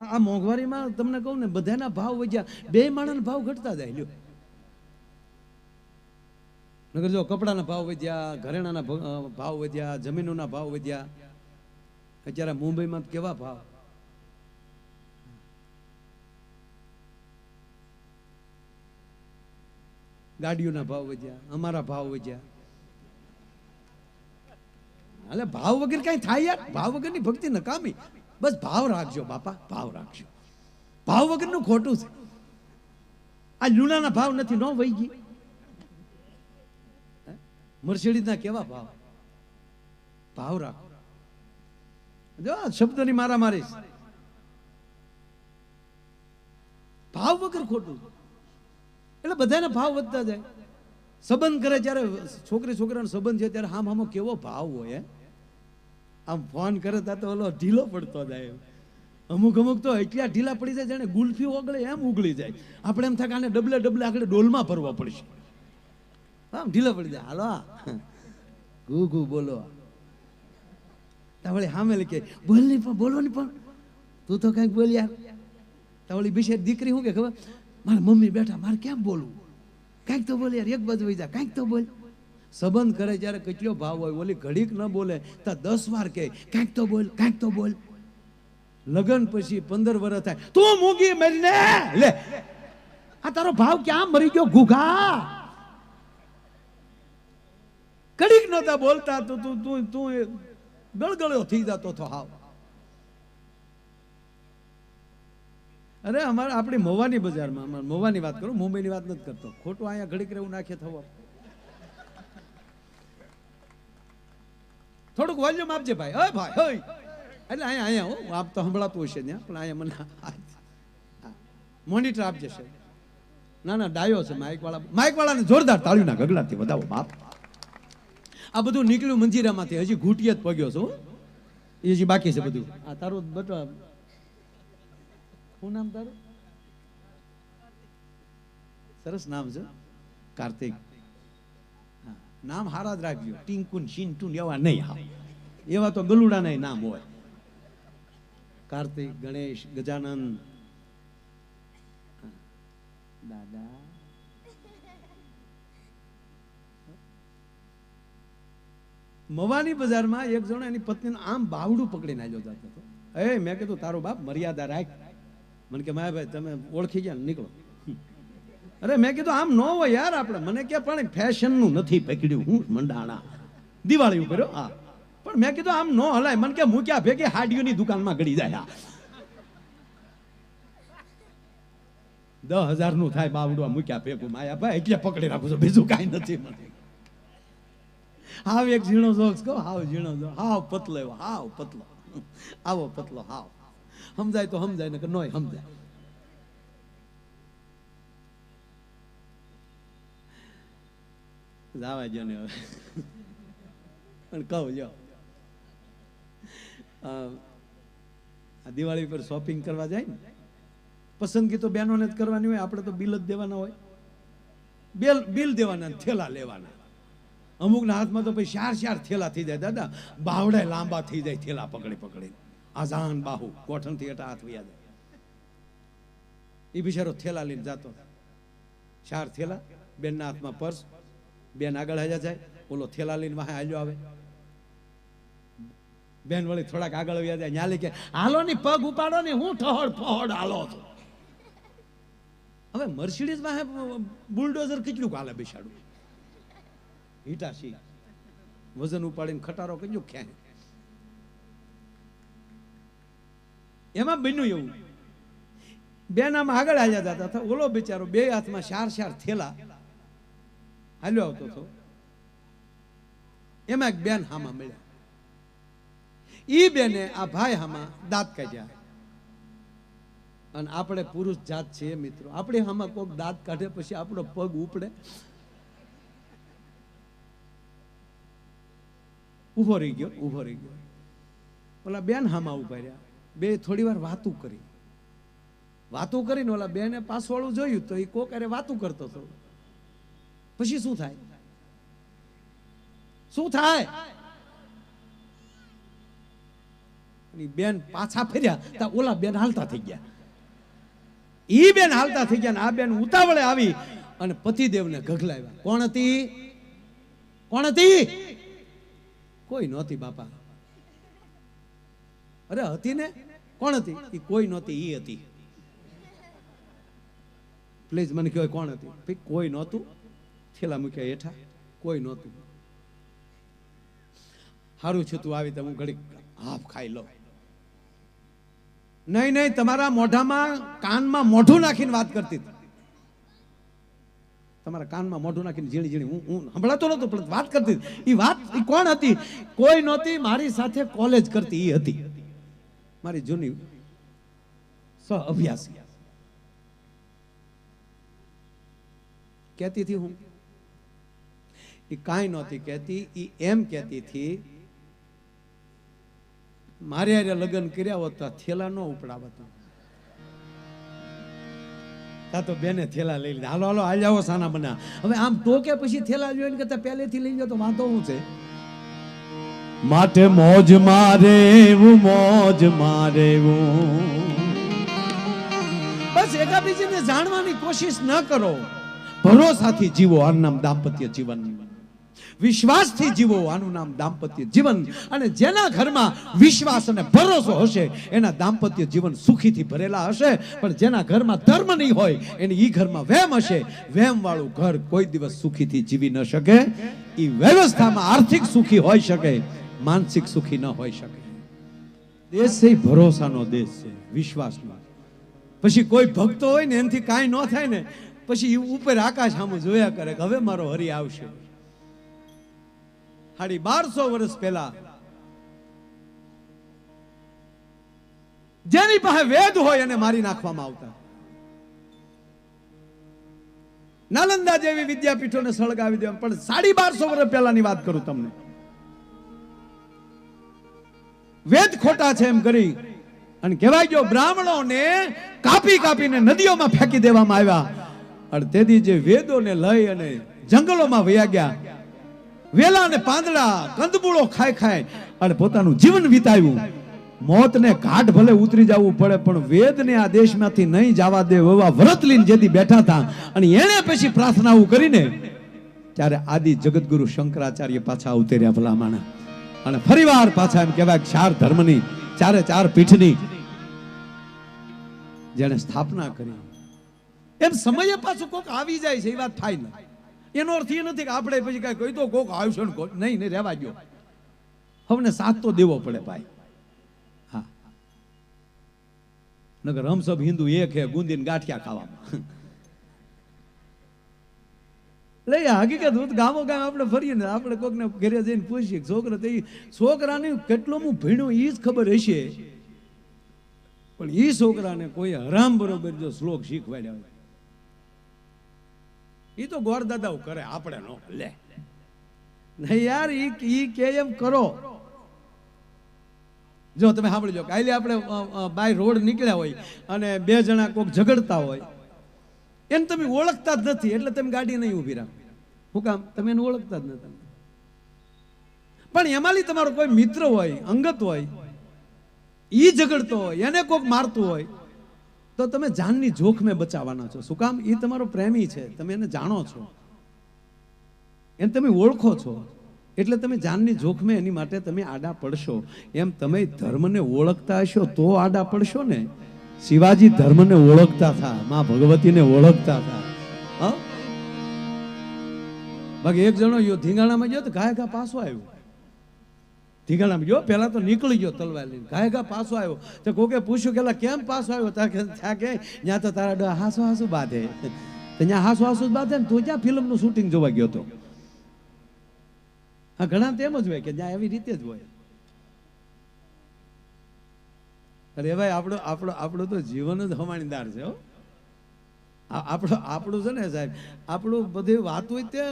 આ મોંઘવારીમાં તમને કહું ને, બધાના ભાવ વધ્યા. બે માણસના ભાવ ઘટતા જાય, લ્યો. નગર જો કપડાના ભાવ વધ્યા, ઘરેણાના ભાવ વધ્યા, જમીનોના ભાવ વધ્યા. અત્યારે મુંબઈમાં કેવા ભાવ? ગાડીઓના ભાવ વધ્યા, અમારા ભાવ વધ્યા. એટલે ભાવ વગર કઈ થાય યાર. ભાવ વગરની ભક્તિ નકામી. બસ ભાવ રાખજો બાપા, ભાવ રાખજો. ભાવ વગરનું ખોટું છે. આ લુણાના ભાવ નથી, ન વહી ગઈ. મર્સિડીઝના કેવા ભાવ? ભાવ રાખો. જો આ શબ્દની મારા મારી ભાવ વગર ખોટું એટલે બધાને ભાવ વધતા જાય. સંબંધ કરે જ્યારે છોકરી છોકરાનો સંબંધ છે, ત્યારે હામ હામો કેવો ભાવ હોય, હે? આમ ફોન કરે તા તો ઓલો ઢીલો પડતો જાય અમુક અમુક તો એટલા ઢીલા પડી જાય જાણે ગુલ્ફી ઓગળે એમ ઉગળી જાય. આપણે એમ થાય આને ડબલે ડબલે આગળ ડોલમાં ભરવા પડશે. આમ ઢીલો પડી જાય. હાલો. ઘુ ઘુ બોલો. તાવળી સામે કે બોલ નહીં પણ, બોલો નહીં પણ. તું તો કંઈક બોલ યાર તાવળી બીશે દીકરી શું કે ખબર? મારા મમ્મી બેઠા, મારે કેમ બોલવું? કાંઈક તો બોલ યાર, એક બાજુ વહી જા, કાંઈક તો બોલ. સંબંધ કરે જ્યારે કેટલો ભાવ હોય, ઓલી ઘડીક ન બોલે, તો દસ વાર કહે, કાંઈક તો બોલ, કાંઈક તો બોલ. લગ્ન પછી પંદર વર્ષ થાય, તું મૂકી મરીને, લે. આ તારો ભાવ ક્યાં મરી ગયો, ઘૂઘા? કડીક નતા બોલતા, તો, તું તું તું ગળગળ્યો થઈ જતો તો હાવ. અરે અમારે આપણી મોવાની બજારમાં મોવાની વાત કરું, મુંબઈની વાત નથી કરતો. ખોટું અહીંયા ઘડીક રહેવું નાખે થવા. થોડુંક વોલ્યુમ આપજે ભાઈ. હે ભાઈ હે એટલે અહીંયા અહીંયા હો આપ તો સંભળાતું હશે ત્યાં પણ અહીંયા મને મોનિટર આપજે છે. ના ના ડાયો છે માઇક વાળા. માઇક વાળાને જોરદાર તાળીના ગગડાથી વધાવો બાપ. આ બધું નીકળ્યું મંજીરામાંથી હજી ઘૂંટીએ જ પગ્યો છું એ હજી બાકી છે બધું. આ તારું બટવા શું નામ તારું? સરસ નામ છે. કાર્તિક. નામ હારા જ રાખજો. ટીંકુન શિન્ટુન એવા નહીં હા એવા તો ગલુડાના નામ હોય. કાર્તિક ગણેશ ગજાનંદ દાદા. મવાની બજારમાં એક જણો એની પત્નીને આમ બાવડું પકડી નાખ્યો જતો હતો. એ મેં કીધું તારો બાપ મર્યાદા રાખ. મને કે માયા ભાઈ તમે ઓળખી ગયા ને? નીકળો. અરે મેં કીધું, આમ ન હોય યાર આપણે. મને કે, પણ ફેશનનું નથી પકડ્યું હું મંડાણા. દિવાળી ઉપર, હા? પણ મેં કીધું, આમ ન હલાય. મને કે, મૂક્યા ભેગી હાડીઓની દુકાનમાં ગળી જાય. દસ હજારનું થાય બાવડું મૂક્યા ભેગું માયાભાઈ એટલે પકડી રાખું છું, બીજું કાંઈ નથી મને. હાવ એક ઝીણો જોક્સ કહો હાવ ઝીણો જો હાવ પતલો હાવ પતલો. આવો પતલો, હાવ. સમજાય તો સમજાય ને કે નોય સમજાય. જાવા જો ને હવે. પણ કહું, જો. દિવાળી પર શોપિંગ કરવા જાય ને, પસંદગી તો બહેનોને જ કરવાની હોય, આપણે તો બિલ જ દેવાના હોય. બિલ બિલ દેવાના થેલા લેવાના. અમુકના હાથમાં તો પછી ચાર ચાર થેલા થઈ જાય, દાદા. બાવડે લાંબા થઈ જાય થેલા પકડી પકડી. આઝાન બાહુ, કોઠણથી હટા હાથ વ્યા જાય. એ બિચારો થેલા લઈને જાતો. ચાર થેલા, બેનના હાથમાં પર્સ બેન આગળ હાજા જાય ઓલો થેલા લઈને વાહે હાલ્યો આવે. બેન વળી થોડાક આગળ વ્યા જાય, ન્યાલી કે, હાલો ની પગ ઉપાડો ને, હું ઠહોડ ફહોડ હાલો છો. હવે મર્સિડીઝ વાહે બુલડોઝર કેટલું હાલે બેસાડું. હિટાશી વજન ઉપાડીને ખટારો કેટલું ક્યાંય. એમાં બન્યું એવું. બેન આમ આગળ જતા હતા. ઓલો બિચારો બે હાથમાં ચાર ચાર થેલા હાલ્યો આવતો હતો. એમાં એક બેન હામાં મળ્યા. ઈ બેને આ ભાઈ હામાં દાંત કાઢ્યા. અને આપણે પુરુષ જાત છીએ મિત્રો. આપણે હામાં કોઈક દાંત કાઢે પછી આપણો પગ ઉપડે. ઊભો રહી ગયો ઊભો રહી ગયો. ઓલા બેન હામાં ઊભા રહ્યા. બે થોડી વાર વાતું કરી. વાતું કરીને ઓલા બેને પાછવાળું જોયું તો એ કોક અરે વાતું કરતો હતો. પછી શું થાય શું થાય બેન પાછા ફેર્યા તા ઓલા બેન હાલતા થઈ ગયા ઈ બેન હાલતા થઈ ગયા આ બેન ઉતાવળે આવી અને પતિદેવને ગગલાવ્યા કોણ હતી કોણ હતી કોઈ નહોતી બાપા。અરે હતી ને કોણ હતી એ કોઈ નહોતી, ઈ હતી。પ્લીઝ મને કહો કોણ હતી કોઈ નહોતું થેલા મૂક્યા હેઠા કોઈ નહોતું. સારું છે તું આવી તો હું ઘડીક હાફ ખાઈ લઉં. નહીં નહીં, તમારા મોઢામાં કાનમાં મોઢું નાખીને વાત કરતી તમારા કાનમાં મોઢું નાખીને ઝીણી ઝીણી, હું હું સંભળાતો નહોતો, પણ વાત કરતી એ વાત એ કોણ હતી? કોઈ નહોતી, મારી સાથે કોલેજ કરતી એ હતી. મારી જૂની સહ અભ્યાસી. કહેતી હતી હું. એ કાંઈ નહોતી કહેતી એ એમ કહેતી હતી મારે યારે લગ્ન કર્યા હોત તો થેલા ન ઉપડાવત. તા તો બેને થેલા લઈ લીધા. હાલો હાલો હાલ જાઓ સાના બના. હવે આમ ટોકે પછી થેલા જોઈને કરતા પહેલેથી લઈ જાઓ તો વાંધો શું છે? માટે મોજ મારે એવું મોજ મારે બસ એકાબીજીને જાણવાની કોશિશ ન કરો. ભરોસાથી જીવો આનું નામ દાંપત્ય જીવન વિશ્વાસથી જીવો, આનું નામ દાંપત્ય જીવન. અને જેના ઘરમાં વિશ્વાસ અને ભરોસો હશે, એના દાંપત્ય જીવન સુખીથી ભરેલા હશે. પણ જેના ઘરમાં ધર્મ નહીં હોય, એની એ ઘરમાં વેમ હશે. વેમ વાળું ઘર કોઈ દિવસ સુખીથી જીવી ન શકે. એ વ્યવસ્થામાં આર્થિક સુખી હોઈ શકે, માનસિક સુખી ન હોઈ શકે. દેશ છે ભરોસાનો દેશ છે, વિશ્વાસનો. પછી કોઈ ભક્તો હોય ને, એનાથી કાંઈ ન થાય ને, પછી એ ઉપર આકાશ સામે જોયા કરે કે હવે મારો હરી આવશે. સાડી બારસો વર્ષ પહેલા. જેની પાસે વેદ હોય એને મારી નાખવામાં આવતા. નાલંદા જેવી વિદ્યાપીઠોને સળગાવી દેવા. પણ સાડી બારસો વર્ષ પહેલાની વાત કરું તમને. વેદ ખોટા છે એમ કરી અને કહેવાય ગયો, બ્રાહ્મણોને કાપી કાપીને નદીઓમાં ફેંકી દેવામાં આવ્યા. અને તેથી જે વેદોને લઈ અને જંગલોમાં વયા ગયા વેલા અને પાંદડા કંદમૂળો ખાઈ ખાઈ અને પોતાનું જીવન વિતાવ્યું. મોતને ઘાટ ભલે ઉતરી જવું પડે, પણ વેદને આ દેશમાંથી નહીં જવા દે એવા વ્રત લઈને જેથી બેઠા હતા. અને એણે પછી પ્રાર્થનાઓ કરીને ત્યારે આદિ જગતગુરુ શંકરાચાર્ય પાછા ઉતર્યા ભલામાના અને ફરીવાર પાછા એમ કહેવાય ચાર ધર્મની, ચારે ચાર પીઠની જેને સ્થાપના કરી. એમ સમયે પાછું કોક આવી જાય છે, એ વાત ને. એનો અર્થ એ નથી કે આપણે પછી કઈ કહી તો કોક આવશે ને નહીં નહીં, રહેવા ગયો હવે સાથ તો દેવો પડે ભાઈ. નગર હમ સબ હિન્દુ એક હે, ગુંદીને ગાંઠિયા ખાવામાં. લઈ હકીકત હું ગામો ગામ આપણે ફરીએ ને આપણે કોકને ઘરે જઈને પૂછીએ છોકરા તો છોકરાને કેટલો હું ભીણું એ જ ખબર હશે. પણ એ છોકરાને કોઈ હરામ બરોબર જો શ્લોક શીખવાડ્યા હોય. એ તો ગોરદાદાઓ કરે, આપણે નો લે. નહીં યાર, ઈ કે એમ કરો. જો તમે સાંભળજો કાલે આપણે બાય રોડ નીકળ્યા હોય અને બે જણા કોઈક ઝઘડતા હોય, એને તમે ઓળખતા જ નથી, એટલે તમે ગાડી નહીં ઊભી રાખો. હું કામ, તમે એને ઓળખતા જ નથી. પણ એમાંથી તમારો કોઈ મિત્ર હોય, અંગત હોય એ ઝઘડતો હોય, એને કોઈક મારતું હોય તો તમે જાનની જોખમે બચાવવાના છો. શું કામ? એ તમારો પ્રેમી છે. તમે એને જાણો છો. એને તમે ઓળખો છો. એટલે તમે જાનની જોખમે એની માટે તમે આડા પડશો. એમ તમે ધર્મને ઓળખતા હશો તો આડા પડશો ને. શિવાજી ધર્મને ઓળખતા હતા માં ભગવતીને ઓળખતા હતા હા? બાકી એક જણો યો ધીંગાણામાં ગયો તો ગાય ગા પાછો આવ્યો. ધીંગાણામાં ગયો પહેલાં તો નીકળી ગયો તલવાર લઈને ઘાય ઘા પાછો આવ્યો. તો કોકે પૂછ્યું કે કેમ પાછો આવ્યો? ત્યાં ત્યાં કે ત્યાં તો તારા ડો હાસુ હાસુ બાંધે. ત્યાં હાસુ હાસુ જ બાંધે ને તું ક્યાં ફિલ્મનું શૂટિંગ જોવા ગયો તો? હા, ઘણા તેમ જ હોય કે જ્યાં એવી રીતે જ હોય. અરે ભાઈ, આપણો આપણો, આપણું તો જીવન જ હમાણીદાર છે, હો. આપણો, આપણું છે ને સાહેબ, આપણું બધી વાત હોય તે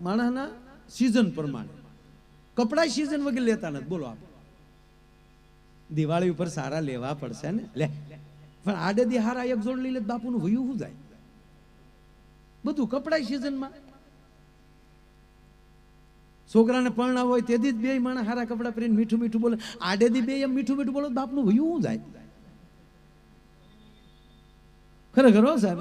માણસના સિઝન પ્રમાણે. કપડા સિઝન વગર લેતા નથી. બોલો આપ. દિવાળી ઉપર સારા લેવા પડશે ને? લે. પણ આડે દી એક જોડ લઈ લે બાપુનું વયું શું જાય? બધું કપડા સિઝનમાં. છોકરાને પરણા હોય તેથી જ બે માણસ હારા કપડાં પહેરીને મીઠું મીઠું બોલે. આડેથી બે એમ મીઠું મીઠું બોલો બાપનું વયું જાય? ખરેખર હો સાહેબ